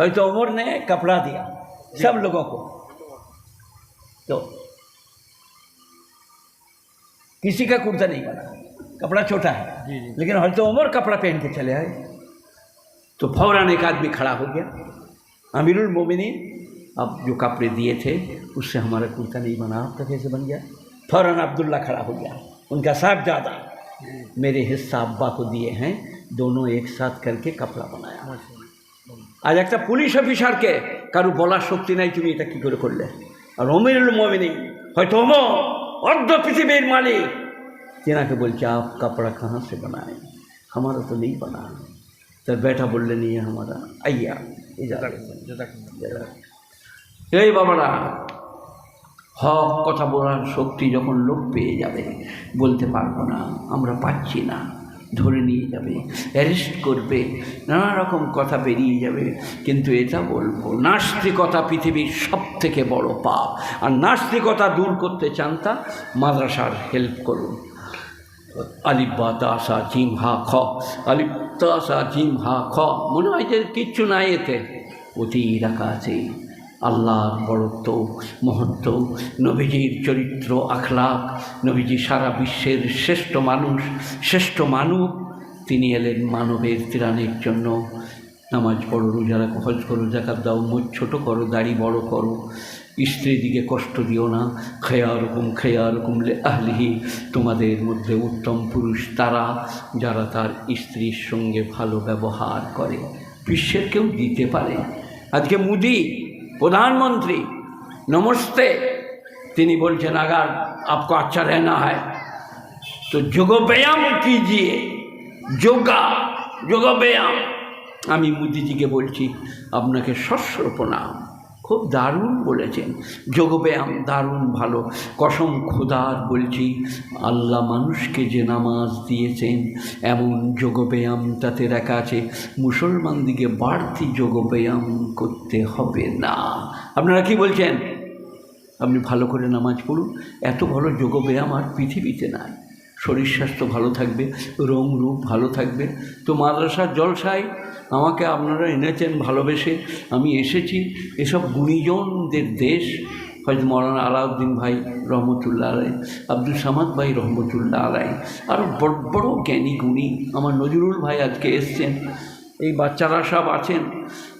हज़रत उमर ने कपड़ा दिया सब लोगों को। तो किसी का कुर्ता नहीं बना कपड़ा छोटा है। लेकिन हज़रत उमर कपड़ा पहन के चले आए। तो फ़ौरन एक आदमी खड़ा हो गया। अमीरुल मोमिनी अब जो कपड़े दिए थे उससे हमारा कुर्ता नहीं बना आपका कैसे बन गया। फ़ौरन अब्दुल्ला खड़ा हो गया। उनका साहबजादा मेरे हिस्सा अब्बा को दिए हैं। दोनों एक साथ करके कपड़ा बनाया। আর একটা পুলিশ অফিসারকে কারও বলার শক্তি নাই তুমি এটা কি করে করলে? আর অমিরুল মমিনী হয়তো অম অর্ধ পৃথিবীর মালিক। তেনাকে বলছে আপ কাপড়া কাহা সে বানায়? আমারা তো নেই বানা। তার বেটা বললে নিয়ে আমারা আইয়া এই বাবারা হক কথা বলার শক্তি যখন লোক পেয়ে যাবে বলতে পারব না আমরা পাচ্ছি না। ধরে নিয়ে যাবে অ্যারেস্ট করবে, নানা রকম কথা বেরিয়ে যাবে। কিন্তু এটা বলব, নাস্তিকতা পৃথিবীর সব থেকে বড় পাপ। আর নাস্তিকতা দূর করতে চান তা মাদ্রাসার হেল্প করুন। আলিফ বা তাসা জিম হা খ, আলিফ তাসা জিম হা খ, মনে হয় যে কিচ্ছু নাই এতে অতি রাখা আছে আল্লাহর বড়ত্ব মহত্ব, নবীজির চরিত্র, আখলাক, নবীজি সারা বিশ্বের শ্রেষ্ঠ মানুষ, শ্রেষ্ঠ মানব তিনি এলেন মানবের ত্রাণের জন্য। নামাজ পড়ো, রোজা রাখো, হজ করো, জাকাত দাও মুখ ছোটো করো, দাড়ি বড় করো। স্ত্রীর দিকে কষ্ট দিও না। খেয়া রকম খেয়া রকম আহলিহি। তোমাদের মধ্যে উত্তম পুরুষ তারা, যারা তার স্ত্রীর সঙ্গে ভালো ব্যবহার করে। বিশ্বের কেউ দিতে পারে। আজকে মোদি প্রধানমন্ত্রী নমস্তে তিনি বলছেন আগার আপকো আচ্ছা रहना है तो যোগ ব্যায়াম कीजिए যোগা যোগ ব্যায়াম আমি মোদিজিকে বলছি আপনাকে সশ্র প্রণাম খুব দারুণ বলেছেন। যোগব্যায়াম দারুণ ভালো। কসম খোদার বলছি, আল্লাহ মানুষকে যে নামাজ দিয়েছেন, এমন যোগব্যায়াম তাতে লেখা আছে, মুসলমান দিকে বাড়তি যোগব্যায়াম করতে হবে না। আপনারা কি বলছেন? আপনি ভালো করে নামাজ পড়ুন, এত ভালো যোগব্যায়াম আর পৃথিবীতে নাই। শরীর স্বাস্থ্য ভালো থাকবে, রং রূপ ভালো থাকবে। তো মাদ্রাসার জলসায় আমাকে আপনারা এনেছেন ভালোবেসে। আমি এসেছি, এসব গুণীজনদের দেশ। হয়তো মৌলানা আলাউদ্দিন ভাই রহমতুল্লাহ আলাই, আব্দুল সামাদ ভাই রহমতুল্লাহ আলাই। আরও বড় বড় জ্ঞানী গুণী আমার নজরুল ভাই আজকে এসছেন। এই বাচ্চারা সব আছেন।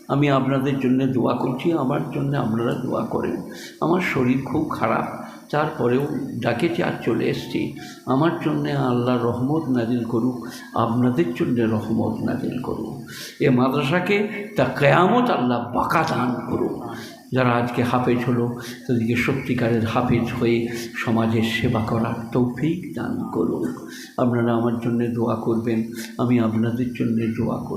আমি আপনাদের জন্য দোয়া করছি, আমার জন্য আপনারা দোয়া করেন। আমার শরীর খুব খারাপ। তারপরেও ডাকেছি আর চলে এসছি। আমার জন্যে আল্লাহ রহমত নাজিল করুক, আপনাদের জন্যে রহমত নাজিল করুক। এ মাদ্রাসাকে তা কেয়ামত আল্লাহ বাঁকা দান করুক। যারা আজকে হাফেজ হলো, তাদেরকে সত্যিকারের হাফেজ হয়ে সমাজের সেবা করার তৌফিক দান করুক। আপনারা আমার জন্য দোয়া করবেন, আমি আপনাদের জন্য দোয়া করব।